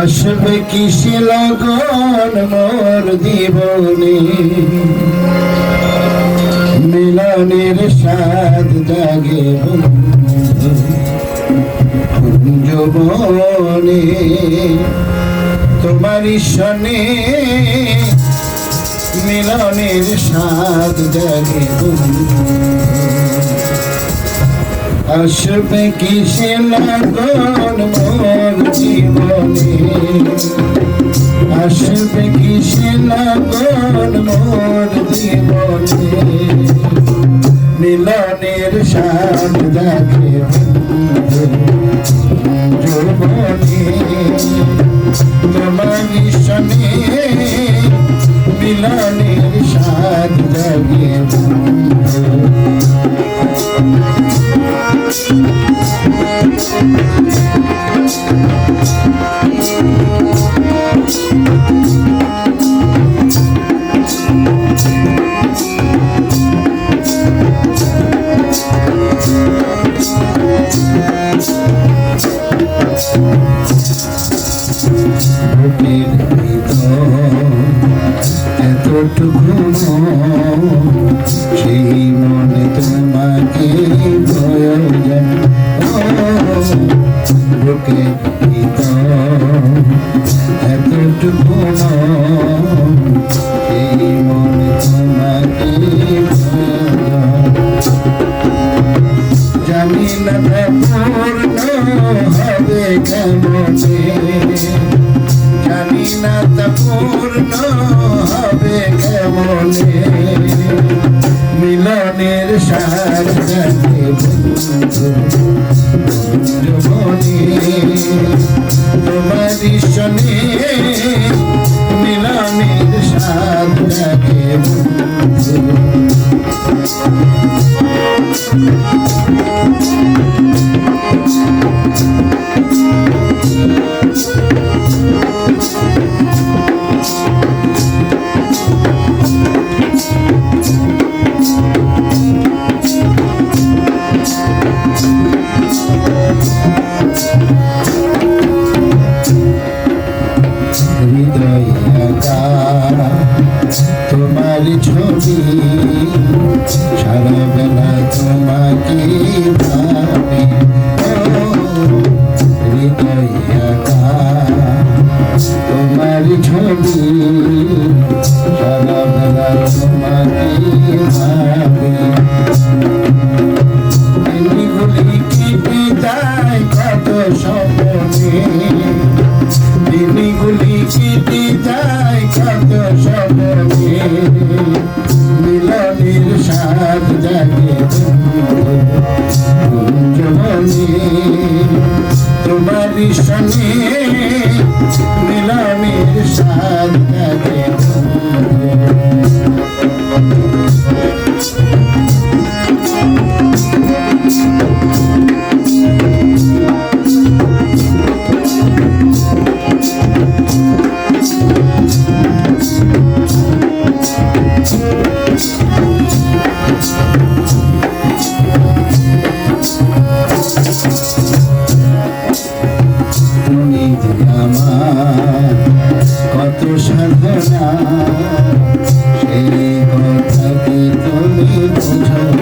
আসবে কিসে লগন মোর জীবনে। মিলনের স্বাদ জাগে যৌবনে তোমারই শনে মিলনের স্বাদ জাগে আসবে কিসে লাগন মোর জীবনে? আসবে কিসে লাগন মোর জীবনে? মিলনের সাথ দেখে যৌবনে তোমার সনে মিলনের সাথ দেখে বুকের ভিতর এতটুকু সেই মনে তোমাকে প্রয়োজন ভিতর এতটুকু সেই মনে তোমাকে জানি না পূর্ণ হবে কেমনে শনি তুমি যে আমার সাধনা সেই কথাকে তুমি বুঝো?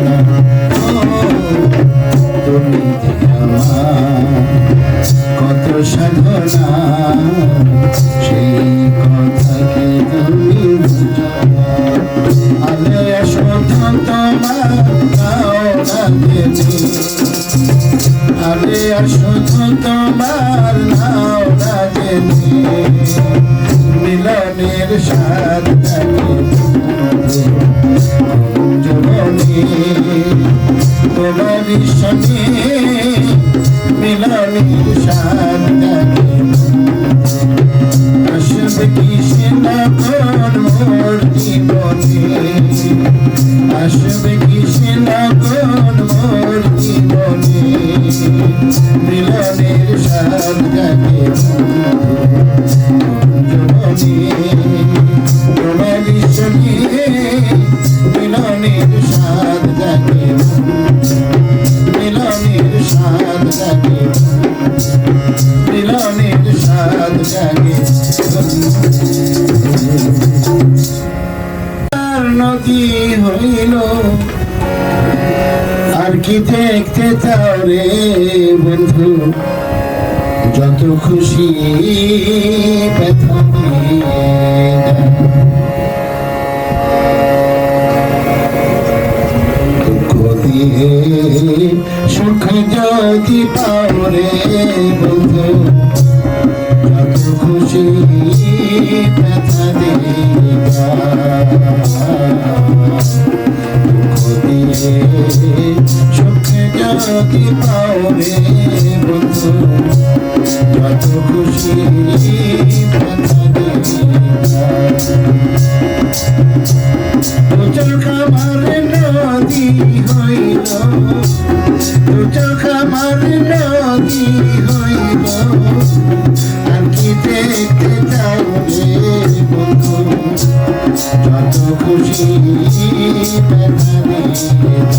আরে শুধু তোমার নাও লাগেনি মিলনের জীবনে তোমার সঙ্গে মিলনের সাথ আসবে কি সে না মোর জীবনে আসবে কি সে না মোর জীবনে মিলনের সাথ জাগে হইল। আর কি দেখতে চাও রে বন্ধু? যত খুশি ব্যথা দিয়ে সুখ যদি পাও রে বন্ধু, যত খুশি ব্যথা সুখে জাতি পাওরে বন্ধু যত খুশি পাতা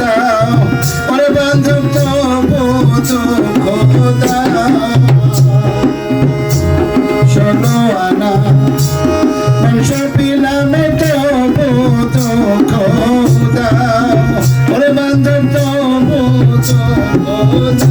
দাও ওরে বান্ধব তবু তবু দাও শোনো আনা মানুষ পিলামে তবু তবু দাও ওরে বান্ধব তবু তবু দাও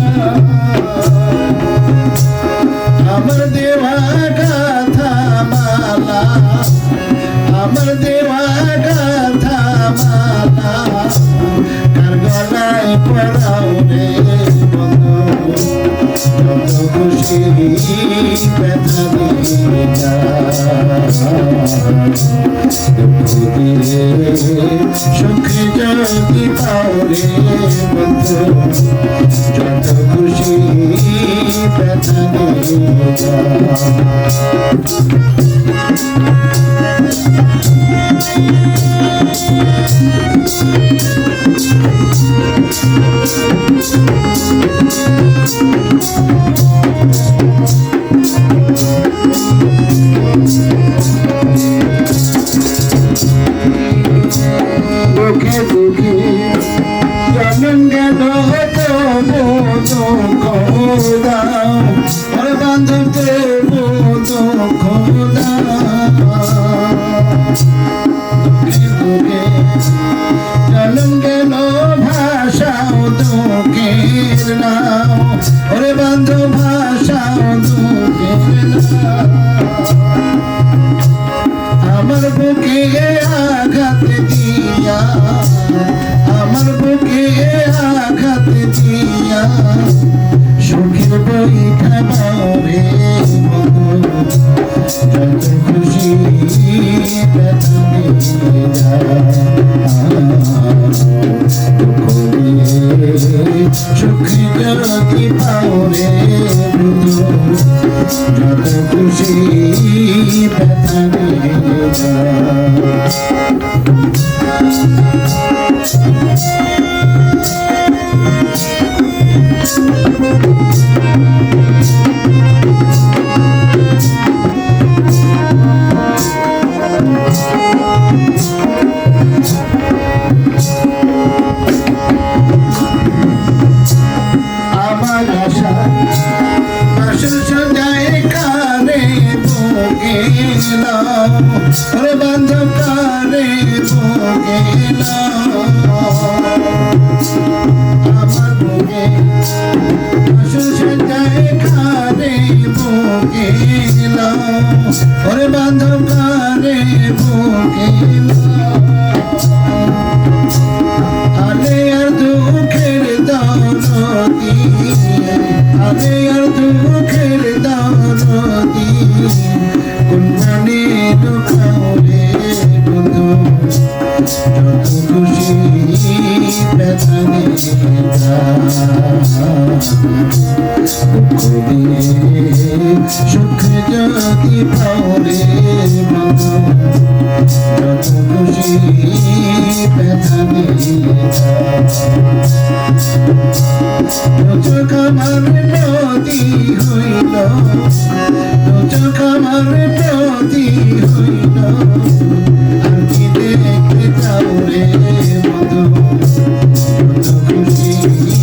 सुखी जगती पारे Thank you. কখন খুশি পাও রে যত খুশি চোখের দানা দিয়ে কোন প্রাণে ঢোকাওলে বন্ধু। যত খুশি ব্যথা দিয়ে সুখ যদি পাওরে যত খুশি ব্যথা দিয়ে Thank you.